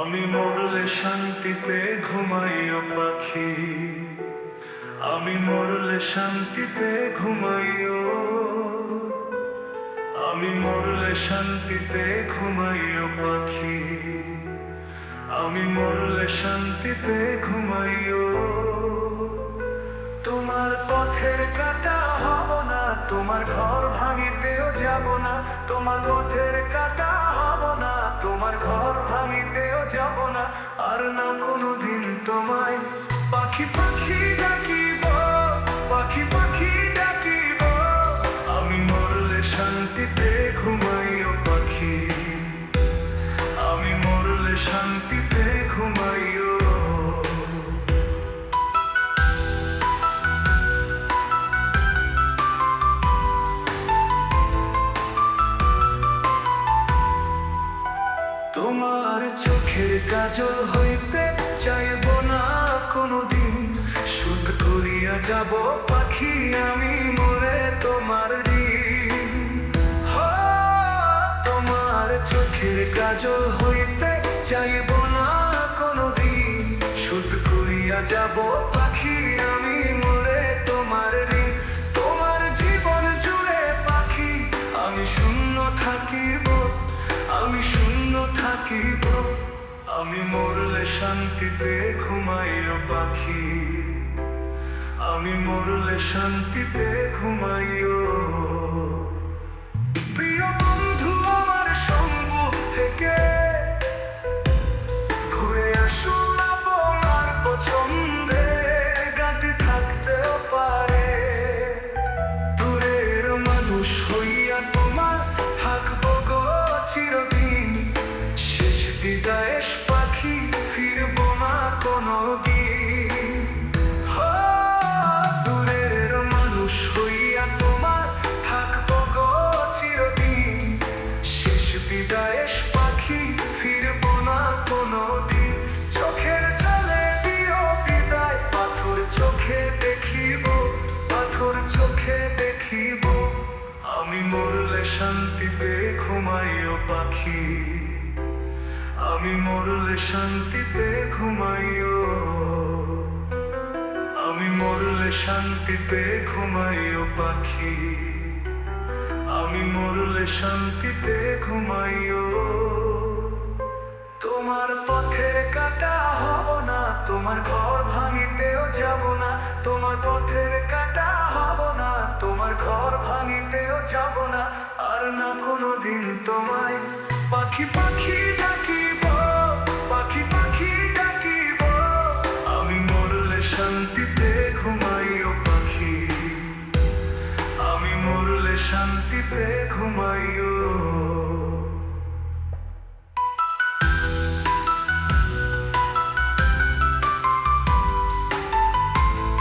আমি মরলে শান্তিতে ঘুমাইও পাখি। আমি মরলে শান্তিতে ঘুমাইও আমি মরলে শান্তিতে ঘুমাইও পাখি। আমি মরলে শান্তিতে ঘুমাইও তোমার পথের কাটা হব না, তোমার ঘর ভাঙিতেও যাব না, তোমার পথের কাটা হব না, তোমার ঘর যাব না, আর না কোনোদিন তোমায়। পাখি পাখি ডাকিব, পাখি পাখি ডাকিব। আমি মরলে শান্তিতে তোমার চোখের কাজল হইতে চাইব না কোনোদিন। সুদ করিয়া যাব পাখি আমি মরে তোমার তোমার চোখের কাজল হইতে চাইব না কোনোদিন। সুদ করিয়া যাব পাখি আমি মরলে শান্তিতে ঘুমাইও পাখি। আমি মরলে শান্তিতে ঘুমাইও প্রিয় বন্ধু, আমার সঙ্গ থেকে ঘুরে আসুন আপনার পছন্দে। গাঁটে থাকতেও পারে। দূরের মানুষ হইয়া তোমার থাকব গো চিরদিন। ঘুমাইও পাখি। আমি মরলে শান্তিতে ঘুমাইও। আমি মরলে শান্তিতে ঘুমাইও পাখি। আমি মরলে শান্তিতে ঘুমাইও। তোমার পথের কাটা হব না, তোমার ঘর ভাঙিতেও যাব না, তোমার পথের না কোনোদিন তোমায়। পাখি পাখি ডাকিব, পাখি পাখি ডাকিব। আমি মরলে শান্তিতে ঘুমাইও পাখি। আমি মরলে শান্তিতে ঘুমাইও